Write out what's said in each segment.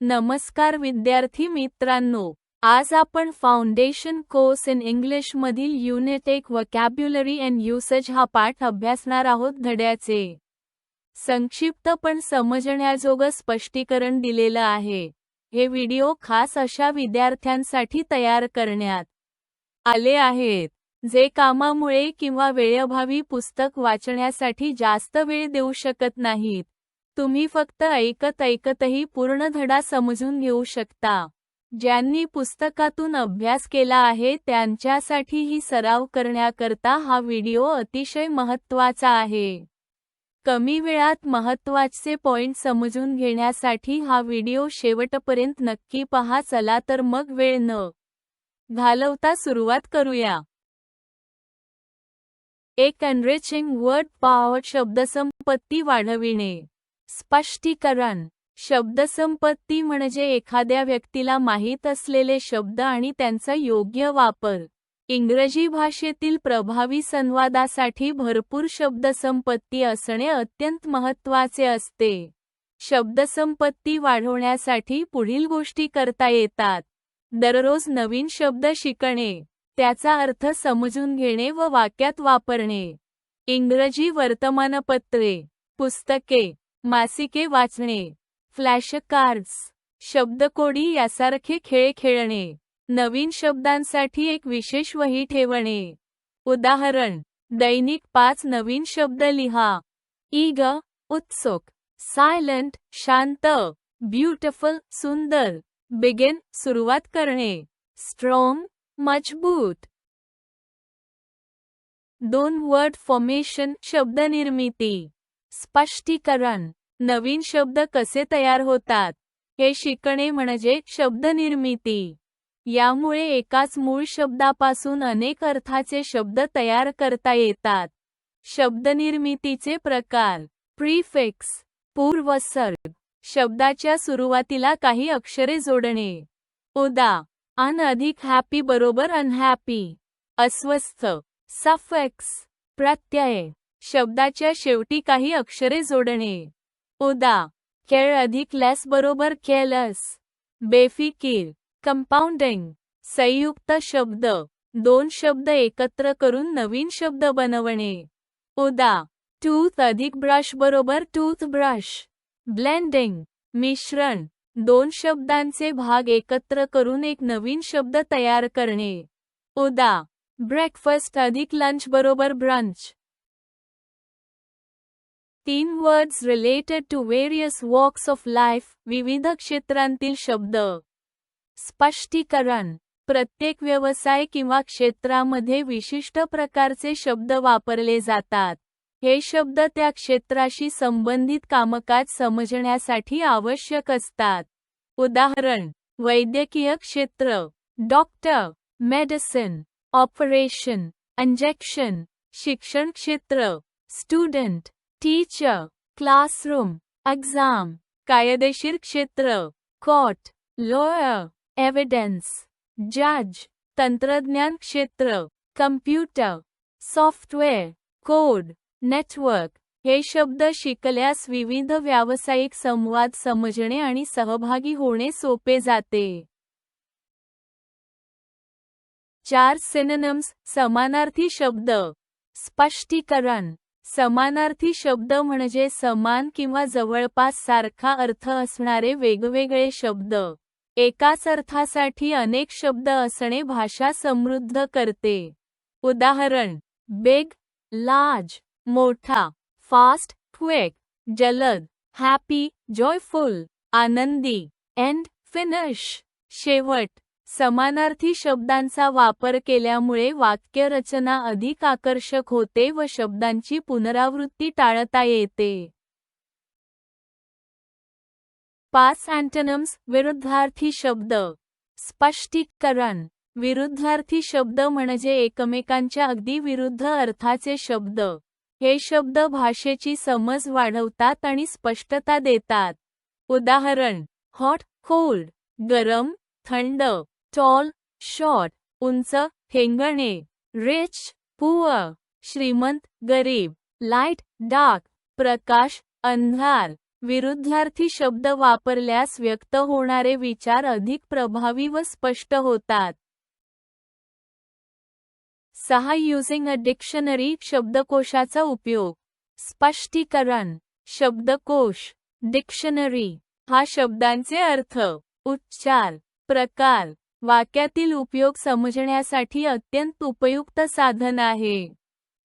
नमस्कार विद्यार्थी मित्रांनो आज आपण फाउंडेशन कोर्स इन इंग्लिश मधील युनिट एक वकॅब्युलरी अँड युसेज हा पाठ अभ्यासणार आहोत धड्याचे. संक्षिप्त पण समजण्याजोगं स्पष्टीकरण दिलेलं आहे. हे व्हिडिओ खास अशा विद्यार्थ्यांसाठी तयार करण्यात आले आहेत जे कामामुळे किंवा वेळभावी पुस्तक वाचण्यासाठी जास्त वेळ देऊ शकत नाहीत. तुम्ही फक्त ऐकत ऐकतही पूर्ण धडा समजून घेऊ शकता. ज्यांनी पुस्तकातून अभ्यास केला आहे त्यांच्यासाठी ही सराव करण्याकरता हा व्हिडिओ अतिशय महत्त्वाचा आहे. कमी वेळात महत्त्वाचे पॉइंट समजून घेण्यासाठी हा व्हिडिओ शेवटपर्यंत नक्की पहा चला तर मग वेळ न घालवता सुरुवात करूया. एक एनरिचिंग वर्ड पॉवर शब्दसंपत्ती वाढविणे. स्पष्टीकरण. शब्दसंपत्ती म्हणजे एखाद्या व्यक्तीला माहीत असलेले शब्द आणि त्यांचा योग्य वापर. इंग्रजी भाषेतील प्रभावी संवादासाठी भरपूर शब्दसंपत्ती असणे अत्यंत महत्त्वाचे असते. शब्दसंपत्ती वाढवण्यासाठी पुढील गोष्टी करता येतात. दररोज नवीन शब्द शिकणे त्याचा अर्थ समजून घेणे व वाक्यात वापरणे. इंग्रजी वर्तमानपत्रे पुस्तके मासिके वाचणे फ्लॅश कार्ड्स शब्दकोडी यासारखे खेळ खेळणे नवीन शब्दांसाठी एक विशेष वही ठेवणे. उदाहरण दैनिक पाच नवीन शब्द लिहा. ईग उत्सुक सायलंट शांत ब्युटिफुल सुंदर बिगेन सुरुवात करणे. स्ट्रॉंग मजबूत. दोन वर्ड फॉर्मेशन शब्दनिर्मिती. स्पष्टीकरण. नवीन शब्द कसे तयार होतात? हे शिकणे म्हणजे शब्दनिर्मिती. यामुळे एकाच मूळ शब्दापासून अनेक अर्थाचे शब्द तयार करता येतात. शब्दनिर्मितीचे प्रकार. प्रीफिक्स. पूर्वसर्ग. शब्दाच्या सुरुवातीला काही अक्षरे जोडणे. उदा. अन अधिक हॅपी बरोबर अनहॅपी. अस्वस्थ. सफेक्स. प्रत्यय. शब्दाच्या शेवटी काही अक्षरे जोडणे. उदा. खेळ अधिक लेस बरोबर केलस बेफिकीर. कंपाऊंडिंग. संयुक्त शब्द. दोन शब्द एकत्र करून नवीन शब्द बनवणे. उदा. टूथ अधिक ब्रश बरोबर टूथ ब्रश ब्लेंडिंग. मिश्रण. दोन शब्दांचे भाग एकत्र करून एक नवीन शब्द तयार करणे. उदा. ब्रेकफास्ट अधिक लंच बरोबर ब्रंच. तीन words related to various walks of life विविध क्षेत्रांतील शब्द. स्पष्टीकरण. प्रत्येक व्यवसाय किंवा क्षेत्रामध्ये विशिष्ट प्रकारचे शब्द वापरले जातात. हे शब्द त्या क्षेत्राशी संबंधित कामकाज समजण्यासाठी आवश्यक असतात. उदाहरण. वैद्यकीय क्षेत्र. डॉक्टर. मेडिसिन. ऑपरेशन. इंजेक्शन. शिक्षण क्षेत्र. स्टुडंट. टीचर क्लासरूम एक्झाम कायदेशीर क्षेत्र कोर्ट लॉयर एव्हिडन्स जज तंत्रज्ञान क्षेत्र कम्प्युटर सॉफ्टवेअर कोड नेटवर्क हे शब्द शिकल्यास विविध व्यावसायिक संवाद समजणे आणि सहभागी होणे सोपे जाते. चार सिनोनिम्स समानार्थी शब्द. स्पष्टीकरण. समानार्थी शब्द म्हणजे समान किंवा जवळपास सारखा अर्थ असणारे वेगवेगळे शब्द. एकाच अर्थासाठी अनेक शब्द असणे भाषा समृद्ध करते. उदाहरण बिग लार्ज मोठा फास्ट क्विक जलद हॅपी जॉयफुल आनंदी एंड फिनिश शेवट. समानार्थी शब्दांचा वापर केल्यामुळे वाक्यरचना अधिक आकर्षक होते व शब्दांची पुनरावृत्ती टाळता येते. पाच अँटनम्स विरुद्धार्थी शब्द. स्पष्टीकरण. विरुद्धार्थी शब्द म्हणजे एकमेकांच्या अगदी विरुद्ध अर्थाचे शब्द. हे शब्द भाषेची समज वाढवतात आणि स्पष्टता देतात. उदाहरण. हॉट कोल्ड गरम थंड. टॉल शॉर्ट उंच हेंगणे रिच पुअर श्रीमंत गरीब लाइट डार्क प्रकाश अंधार विरुद्धार्थी शब्द वापरल्यास व्यक्त होणारे विचार अधिक प्रभावी व स्पष्ट होतात. सहा युझिंग अ डिक्शनरी शब्दकोशाचा उपयोग. स्पष्टीकरण शब्दकोश डिक्शनरी हा शब्दांचे अर्थ उच्चार प्रकार वाक्यातील उपयोग समजण्यासाठी अत्यंत उपयुक्त साधन आहे.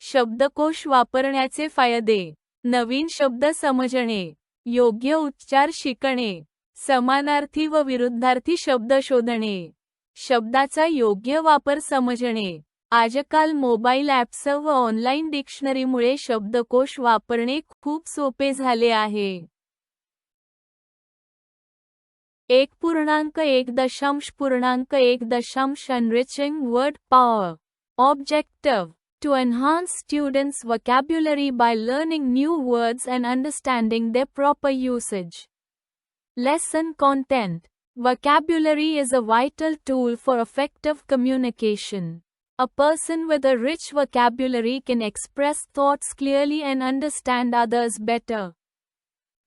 शब्दकोश वापरण्याचे फायदे. नवीन शब्द समजणे. योग्य उच्चार शिकणे. समानार्थी व विरुद्धार्थी शब्द शोधणे. शब्दाचा योग्य वापर समजणे. आजकाल मोबाईल ॲप्स व ऑनलाईन डिक्शनरीमुळे शब्दकोश वापरणे खूप सोपे झाले आहे. एक पूर्णांक एक दशांश पूर्णांक एक दशांश enriching word power. Objective to enhance students' vocabulary by learning new words and understanding their proper usage. Lesson content Vocabulary is a vital tool for effective communication. A person with a rich vocabulary can express thoughts clearly and understand others better.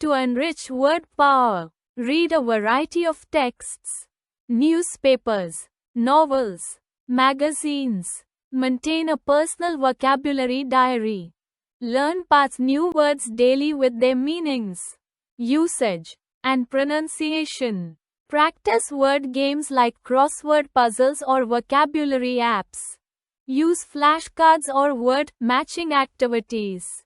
To enrich word power, read a variety of texts, newspapers, novels, magazines, maintain a personal vocabulary diary. Learn pass new words daily with their meanings, usage, and pronunciation. Practice word games like crossword puzzles or vocabulary apps. Use flashcards or word matching activities.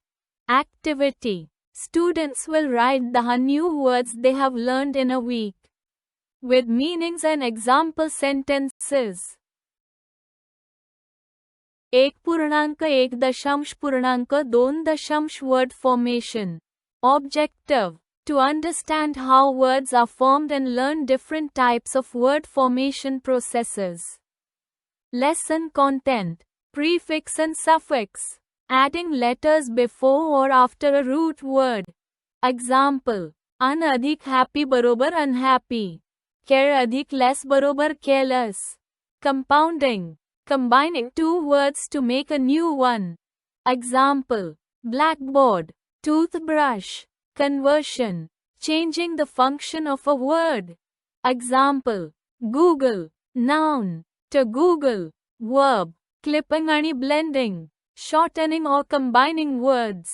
Activity Students will write the new words they have learned in a week with meanings and example sentences. एक पूर्णांक एक दशांश पूर्णांक दोन दशांश word formation. Objective To understand how words are formed and learn different types of word formation processes. Lesson content Prefix and suffix. adding letters before or after a root word. Example, un adhik happy barobar unhappy. Care adhik less barobar careless. Compounding, combining two words to make a new one. Example, blackboard, toothbrush, conversion, changing the function of a word. Example, Google, noun, to Google, verb, clipping and blending Shortening or combining words.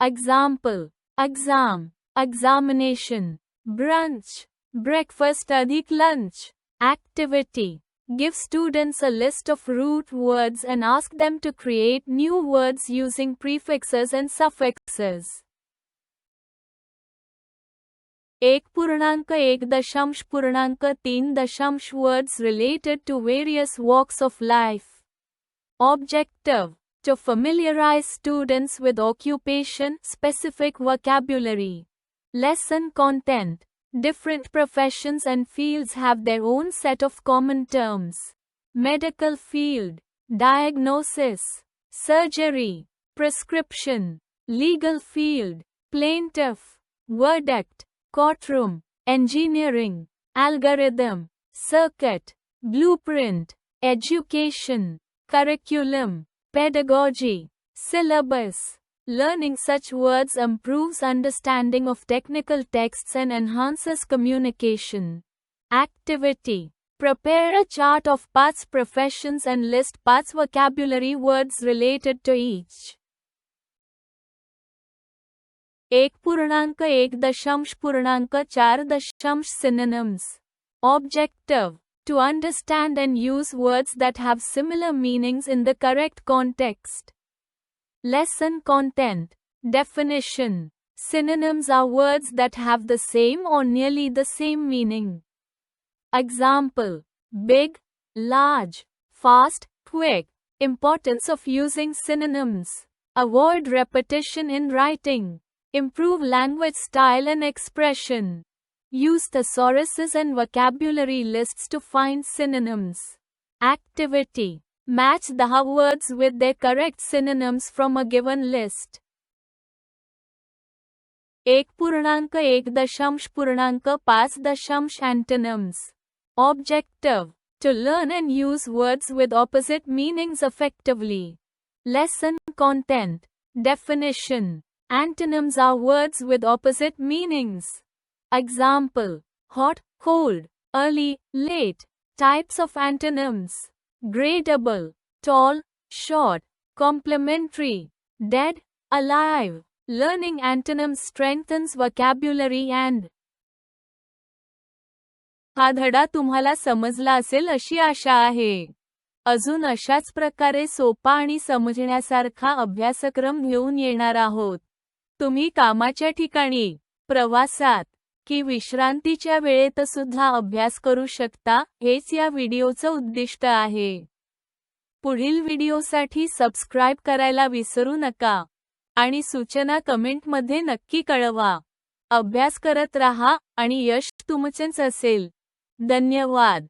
Example. Exam. Examination. Brunch. Breakfast अधिक lunch. Activity. Give students a list of root words and ask them to create new words using prefixes and suffixes. एक पूर्णांक एक दशांश पूर्णांक तीन दशांश words related to various walks of life. Objective to familiarize students with occupation specific vocabulary. Lesson content Different professions and fields have their own set of common terms. Medical field, diagnosis, surgery, prescription, legal field, plaintiff, verdict, courtroom, engineering, algorithm, circuit, blueprint, education, curriculum, pedagogy, syllabus. Learning such words improves understanding of technical texts and enhances communication. Activity Prepare a chart of parts professions and list parts vocabulary words related to each. एक पूर्णांक एक दशांश पूर्णांक चार दशांश synonyms. Objective To understand and use words that have similar meanings in the correct context. Lesson content Definition Synonyms are words that have the same or nearly the same meaning. Example Big, large, fast, quick. Importance of using synonyms. Avoid repetition in writing. Improve language style and expression. Use thesauruses and vocabulary lists to find synonyms. Activity Match the words with their correct synonyms from a given list. एक पूर्णांक एक दशांश पूर्णांक पाच दशांश antonyms. Objective To learn and use words with opposite meanings effectively. Lesson content Definition Antonyms are words with opposite meanings. Example hot, cold, early, late. Types of antonyms gradable, tall, short, complementary, dead, alive. Learning antonyms strengthens vocabulary and हा धडा तुम्हाला समजला असेल अशी आशा आहे अजून अशाच प्रकारे सोपा आणि समजण्यासारखा अभ्यासक्रम घेऊन येणार आहोत तुम्ही कामाच्या ठिकाणी प्रवासात की विश्रांतीच्या वेळेत सुद्धा अभ्यास करू शकता हेच या व्हिडिओचं उद्दिष्ट आहे. पुढील व्हिडिओसाठी सबस्क्राईब करायला विसरू नका. आणि सूचना कमेंटमध्ये नक्की कळवा. अभ्यास करत राहा आणि यश तुमचेच असेल. धन्यवाद.